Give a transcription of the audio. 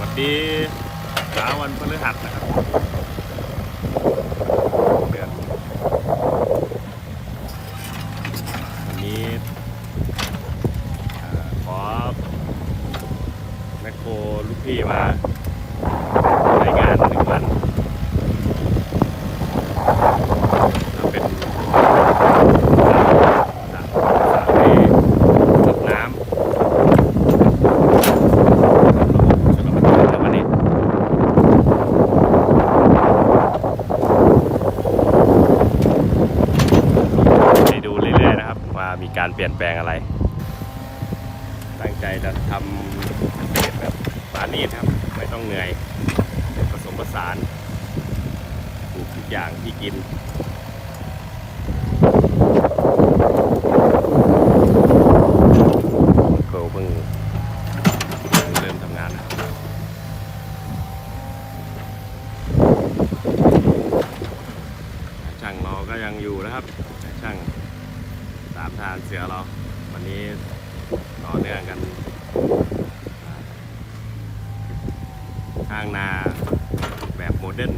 วัสดีเช้าวันพฤหัสนะครับเดือนวันนี้ขอแมคโครลูกพี่มารายงานหนึ่งวันแล้วเป็นสระสระให้ตกน้ำ ชนบทครับวันนี้ให้ดูเรื่อยๆนะครับ ว่า มีการเปลี่ยนแปลงอะไร ตั้งใจจะทำเกษตรแบบปานีตครับ ไม่ต้องเหนื่อยผสมผสานปลูกทุกอย่างที่กินโกเพิ่งเพิ่งเริ่มทำงานนะช่างเราก็ยังอยู่นะครับช่างามทานเสือเราวันนี้ต่อเนื่องกัน ข้างนาแบบโมเดิร์น